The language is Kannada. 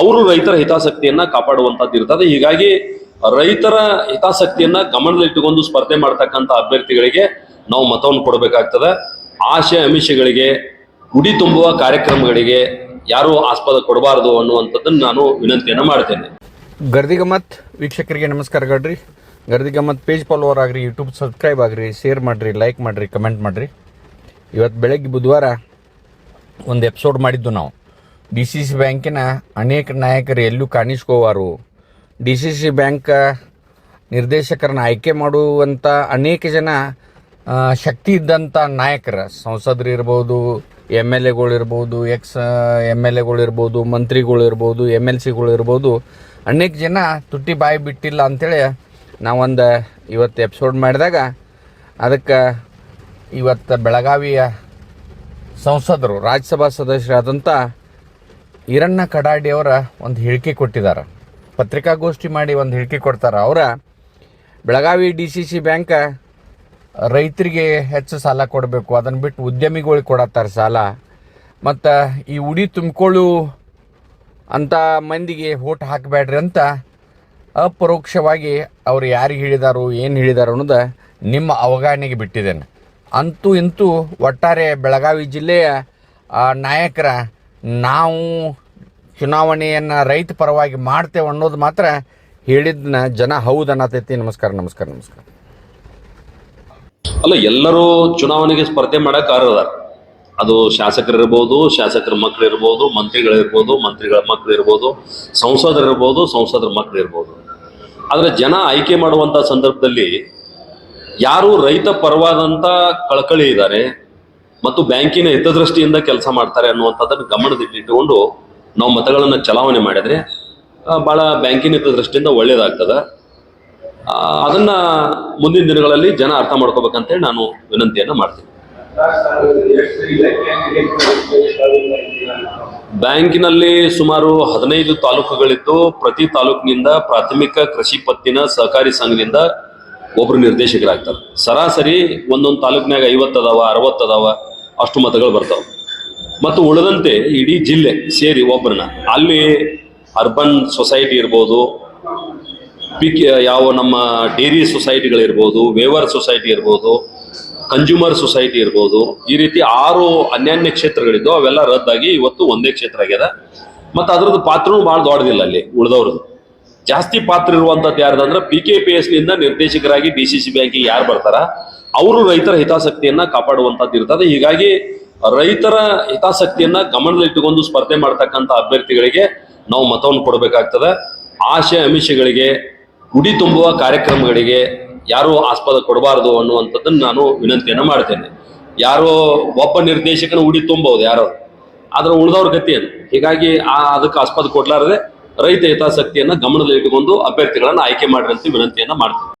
ಅವರು ರೈತರ ಹಿತಾಸಕ್ತಿಯನ್ನ ಕಾಪಾಡುವಂತದ್ದು ಇರ್ತದೆ. ಹೀಗಾಗಿ ರೈತರ ಹಿತಾಸಕ್ತಿಯನ್ನ ಗಮನದಲ್ಲಿಟ್ಟುಕೊಂಡು ಸ್ಪರ್ಧೆ ಮಾಡ್ತಕ್ಕಂಥ ಅಭ್ಯರ್ಥಿಗಳಿಗೆ ನಾವು ಮತವನ್ನು ಕೊಡಬೇಕಾಗ್ತದೆ. ಆಶೆ, ಅಮಿಷಗಳಿಗೆ ಉಡಿ ತುಂಬುವ ಕಾರ್ಯಕ್ರಮಗಳಿಗೆ ಯಾರು ಆಸ್ಪದ ಕೊಡಬಾರದು ಅನ್ನುವಂಥದ್ದನ್ನು ನಾನು ವಿನಂತಿಯನ್ನು ಮಾಡ್ತೇನೆ. ಗರ್ದಿಗಮ್ಮತ್ ವೀಕ್ಷಕರಿಗೆ ನಮಸ್ಕಾರ ಗಡ್ರಿ. ಗರ್ದಿಗಮ್ಮತ್ ಪೇಜ್ ಫಾಲೋವರ್ ಆಗ್ರಿ ಯೂಟ್ಯೂಬ್ ಸಬ್ಸ್ಕ್ರೈಬ್ ಆಗ್ರಿ ಶೇರ್ ಮಾಡಿರಿ ಲೈಕ್ ಮಾಡಿರಿ ಕಮೆಂಟ್ ಮಾಡಿರಿ. ಇವತ್ತು ಬೆಳಗ್ಗೆ ಬುಧವಾರ ಒಂದು ಎಪಿಸೋಡ್ ಮಾಡಿದ್ದು ನಾವು. ಡಿ ಸಿ ಸಿ ಬ್ಯಾಂಕಿನ ಅನೇಕ ನಾಯಕರು ಎಲ್ಲೂ ಕಾಣಿಸ್ಕೋವಾರು. ಡಿ ಸಿ ಸಿ ಬ್ಯಾಂಕ್ ನಿರ್ದೇಶಕರನ್ನ ಆಯ್ಕೆ ಮಾಡುವಂಥ ಅನೇಕ ಜನ ಶಕ್ತಿ ಇದ್ದಂಥ ನಾಯಕರ ಸಂಸದರು ಇರ್ಬೋದು ಎಂ ಎಲ್ ಎಗಳು ಇರ್ಬೋದು, ಎಕ್ಸ್ ಎಂ ಎಲ್ ಎಗಳು ಇರ್ಬೋದು, ಮಂತ್ರಿಗಳು ಇರ್ಬೋದು ಎಂ ಎಲ್ ಸಿಗಳು ಇರ್ಬೋದು, ಅನೇಕ ಜನ ತುಟ್ಟಿ ಬಾಯಿ ಬಿಟ್ಟಿಲ್ಲ ಅಂಥೇಳಿ ನಾವೊಂದು ಇವತ್ತು ಎಪಿಸೋಡ್ ಮಾಡಿದಾಗ ಅದಕ್ಕೆ ಇವತ್ತು ಬೆಳಗಾವಿಯ ಸಂಸದರು, ರಾಜ್ಯಸಭಾ ಸದಸ್ಯರಾದಂಥ ಈರಣ್ಣ ಕಡಾಡಿಯವರ ಒಂದು ಹೇಳಿಕೆ ಕೊಟ್ಟಿದ್ದಾರೆ ಪತ್ರಿಕಾಗೋಷ್ಠಿ ಮಾಡಿ ಒಂದು ಹೇಳಿಕೆ ಕೊಡ್ತಾರೆ. ಅವರ Belagavi D C C bank ರೈತರಿಗೆ ಹೆಚ್ಚು ಸಾಲ ಕೊಡಬೇಕು. ಅದನ್ನು ಬಿಟ್ಟು ಉದ್ಯಮಿಗಳಿಗೆ ಕೊಡತ್ತಾರೆ ಸಾಲ. ಮತ್ತು ಈ ಉಡಿ ತುಂಬಿಕೊಳ್ಳು ಅಂತ ಮಂದಿಗೆ ಓಟ್ ಹಾಕಬೇಡ್ರಿ ಅಂತ ಅಪರೋಕ್ಷವಾಗಿ ಅವ್ರು ಯಾರಿಗೆ ಹೇಳಿದಾರೋ, ಏನು ಹೇಳಿದಾರೋ ಅನ್ನೋದು ನಿಮ್ಮ ಅವಗಾಹನೆಗೆ ಬಿಟ್ಟಿದ್ದೇನೆ. ಅಂತೂ ಇಂತೂ ಒಟ್ಟಾರೆ ಬೆಳಗಾವಿ ಜಿಲ್ಲೆಯ ನಾಯಕರ ನಾವು ಚುನಾವಣೆಯನ್ನು ರೈತ ಪರವಾಗಿ ಮಾಡ್ತೇವೆ ಅನ್ನೋದು ಮಾತ್ರ ಹೇಳಿದ್ನ ಜನ ಹೌದು ಅನ್ನತೈತಿ. ನಮಸ್ಕಾರ ನಮಸ್ಕಾರ ನಮಸ್ಕಾರ. ಅಲ್ಲ, ಎಲ್ಲರೂ ಚುನಾವಣೆಗೆ ಸ್ಪರ್ಧೆ ಮಾಡಕ್ಕೆ ಅರ್ಹದಾರ ಅದು ಶಾಸಕರಿರ್ಬೋದು, ಶಾಸಕರ ಮಕ್ಕಳು ಇರ್ಬೋದು ಮಂತ್ರಿಗಳಿರ್ಬೋದು, ಮಂತ್ರಿಗಳ ಮಕ್ಕಳು ಇರ್ಬೋದು ಸಂಸದರಿರ್ಬೋದು, ಸಂಸದರ ಮಕ್ಕಳು ಇರ್ಬೋದು ಆದರೆ ಜನ ಆಯ್ಕೆ ಮಾಡುವಂತ ಸಂದರ್ಭದಲ್ಲಿ ಯಾರು ರೈತ ಪರವಾದಂತ ಕಳಕಳಿ ಇದ್ದಾರೆ. ಮತ್ತು ಬ್ಯಾಂಕಿನ ಹಿತದೃಷ್ಟಿಯಿಂದ ಕೆಲಸ ಮಾಡ್ತಾರೆ ಅನ್ನುವಂಥದ್ದನ್ನು ಗಮನದಲ್ಲಿಟ್ಟುಕೊಂಡು ನಾವು ಮತಗಳನ್ನು ಚಲಾವಣೆ ಮಾಡಿದರೆ ಭಾಳ ಬ್ಯಾಂಕಿನ ಹಿತದೃಷ್ಟಿಯಿಂದ ಒಳ್ಳೆಯದಾಗ್ತದೆ ಅದನ್ನು ಮುಂದಿನ ದಿನಗಳಲ್ಲಿ ಜನ ಅರ್ಥ ಮಾಡ್ಕೋಬೇಕಂತೇಳಿ ನಾನು ವಿನಂತಿಯನ್ನ ಮಾಡ್ತೀನಿ. ಬ್ಯಾಂಕಿನಲ್ಲಿ ಸುಮಾರು ಹದಿನೈದು ತಾಲೂಕುಗಳಿದ್ದು, ಪ್ರತಿ ತಾಲೂಕಿನಿಂದ ಪ್ರಾಥಮಿಕ ಕೃಷಿ ಪತ್ತಿನ ಸಹಕಾರಿ ಸಂಘದಿಂದ ಒಬ್ರು ನಿರ್ದೇಶಕರಾಗ್ತಾರೆ. ಸರಾಸರಿ ಒಂದೊಂದು ತಾಲೂಕಿನಾಗ ಐವತ್ತದಾವ, ಅರವತ್ತದಾವ ಅಷ್ಟು ಮತಗಳು ಬರ್ತಾವೆ. ಮತ್ತು ಉಳಿದಂತೆ ಇಡೀ ಜಿಲ್ಲೆ ಸೇರಿ ಒಬ್ಬರನ್ನ ಅಲ್ಲಿ ಅರ್ಬನ್ ಸೊಸೈಟಿ ಇರ್ಬೋದು, ಪಿಕ್ ಯಾವ ನಮ್ಮ ಡೇರಿ ಸೊಸೈಟಿಗಳಿರ್ಬೋದು ವೇವರ್ ಸೊಸೈಟಿ ಇರ್ಬೋದು, ಕನ್ಸ್ಯೂಮರ್ ಸೊಸೈಟಿ ಇರ್ಬೋದು, ಈ ರೀತಿ ಆರು ಅನ್ಯಾನ್ಯ ಕ್ಷೇತ್ರಗಳಿದ್ದು ಅವೆಲ್ಲ ರದ್ದಾಗಿ ಇವತ್ತು ಒಂದೇ ಕ್ಷೇತ್ರ ಆಗ್ಯದ. ಮತ್ತು ಅದ್ರದ್ದು ಪಾತ್ರನೂ ಭಾಳ ದೊಡ್ಡದಿಲ್ಲ ಅಲ್ಲಿ ಉಳಿದವ್ರದ್ದು. ಜಾಸ್ತಿ ಪಾತ್ರ ಇರುವಂತದ್ದು ಯಾರ್ದಂದ್ರೆ ಪಿ ಕೆ ಪಿ ಎಸ್ನಿಂದ ನಿರ್ದೇಶಕರಾಗಿ ಡಿ ಸಿ ಸಿ ಬ್ಯಾಂಕಿಗೆ ಯಾರು ಬರ್ತಾರ? ಅವರು ರೈತರ ಹಿತಾಸಕ್ತಿಯನ್ನ ಕಾಪಾಡುವಂತದ್ದು ಇರ್ತದೆ. ಹೀಗಾಗಿ ರೈತರ ಹಿತಾಸಕ್ತಿಯನ್ನ ಗಮನದಲ್ಲಿಟ್ಟುಕೊಂಡು ಸ್ಪರ್ಧೆ ಮಾಡ್ತಕ್ಕಂಥ ಅಭ್ಯರ್ಥಿಗಳಿಗೆ ನಾವು ಮತವನ್ನು ಕೊಡಬೇಕಾಗ್ತದೆ. ಆಶೆ, ಅಮಿಷಗಳಿಗೆ, ಗುಡಿ ತುಂಬುವ ಕಾರ್ಯಕ್ರಮಗಳಿಗೆ ಯಾರು ಆಸ್ಪದ ಕೊಡಬಾರದು ಅನ್ನುವಂಥದ್ದನ್ನು ನಾನು ವಿನಂತಿಯನ್ನ ಮಾಡ್ತೇನೆ. ಯಾರೋ ಒಬ್ಬ ನಿರ್ದೇಶಕನ ಉಡಿ ತುಂಬಬಹುದು ಯಾರೋ, ಆದ್ರೆ ಉಳಿದವ್ರ ಗತಿ ಏನು ಹೀಗಾಗಿ ಆ ಅದಕ್ಕೆ ಆಸ್ಪದ ಕೊಡ್ಲಾರದೆ ರೈತ ಹಿತಾಸಕ್ತಿಯನ್ನ ಗಮನದಲ್ಲಿಟ್ಟುಕೊಂಡು ಅಭ್ಯರ್ಥಿಗಳನ್ನ ಆಯ್ಕೆ ಮಾಡಿರಂತೆ ವಿನಂತಿಯನ್ನ